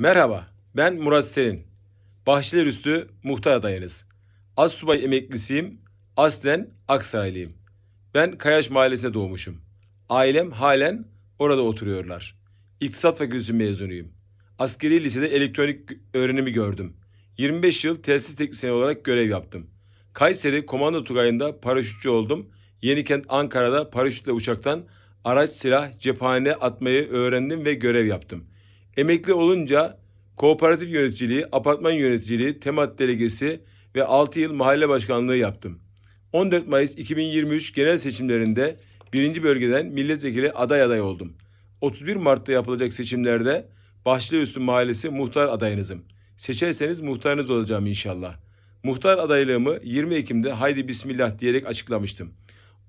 Merhaba, ben Murat Serin. Bahçelerüstü muhtar adayınız. Assubay emeklisiyim, aslen Aksaraylıyım. Ben Kayaş Mahallesi'ne doğmuşum. Ailem halen orada oturuyorlar. İktisat Fakültesi mezunuyum. Askeri lisede elektronik öğrenimi gördüm. 25 yıl telsiz teknisyeni olarak görev yaptım. Kayseri Komando Tugayı'nda paraşütçü oldum. Yenikent Ankara'da paraşütle uçaktan araç, silah, cephane atmayı öğrendim ve görev yaptım. Emekli olunca kooperatif yöneticiliği, apartman yöneticiliği, temat delegesi ve 6 yıl mahalle başkanlığı yaptım. 14 Mayıs 2023 genel seçimlerinde birinci bölgeden milletvekili aday aday oldum. 31 Mart'ta yapılacak seçimlerde Bahçeliüstü Mahallesi muhtar adayınızım. Seçerseniz muhtarınız olacağım inşallah. Muhtar adaylığımı 20 Ekim'de haydi bismillah diyerek açıklamıştım.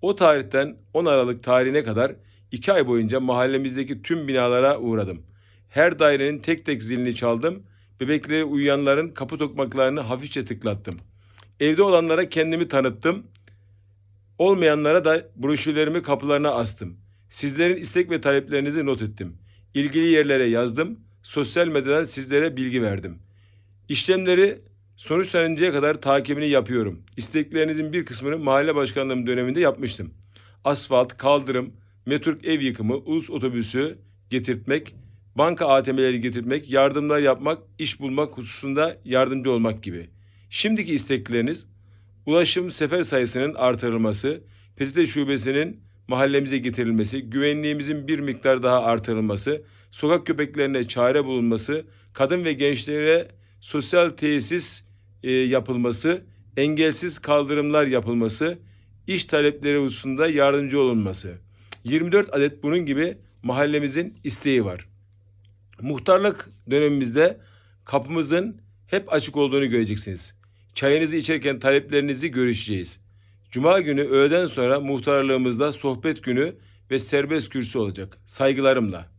O tarihten 10 Aralık tarihine kadar 2 ay boyunca mahallemizdeki tüm binalara uğradım. Her dairenin tek tek zilini çaldım. Bebekleri uyuyanların kapı tokmaklarını hafifçe tıklattım. Evde olanlara kendimi tanıttım. Olmayanlara da broşürlerimi kapılarına astım. Sizlerin istek ve taleplerinizi not ettim. İlgili yerlere yazdım. Sosyal medyadan sizlere bilgi verdim. İşlemleri sonuçlanıncaya kadar takibini yapıyorum. İsteklerinizin bir kısmını mahalle başkanlığım döneminde yapmıştım. Asfalt, kaldırım, metruk ev yıkımı, ulus otobüsü getirtmek, banka ATM'leri getirmek, yardımlar yapmak, iş bulmak hususunda yardımcı olmak gibi. Şimdiki istekleriniz ulaşım sefer sayısının artırılması, PTT şubesinin mahallemize getirilmesi, güvenliğimizin bir miktar daha artırılması, sokak köpeklerine çare bulunması, kadın ve gençlere sosyal tesis e, yapılması, engelsiz kaldırımlar yapılması, iş talepleri hususunda yardımcı olunması. 24 adet bunun gibi mahallemizin isteği var. Muhtarlık dönemimizde kapımızın hep açık olduğunu göreceksiniz. Çayınızı içerken taleplerinizi görüşeceğiz. Cuma günü öğleden sonra muhtarlığımızda sohbet günü ve serbest kürsü olacak. Saygılarımla.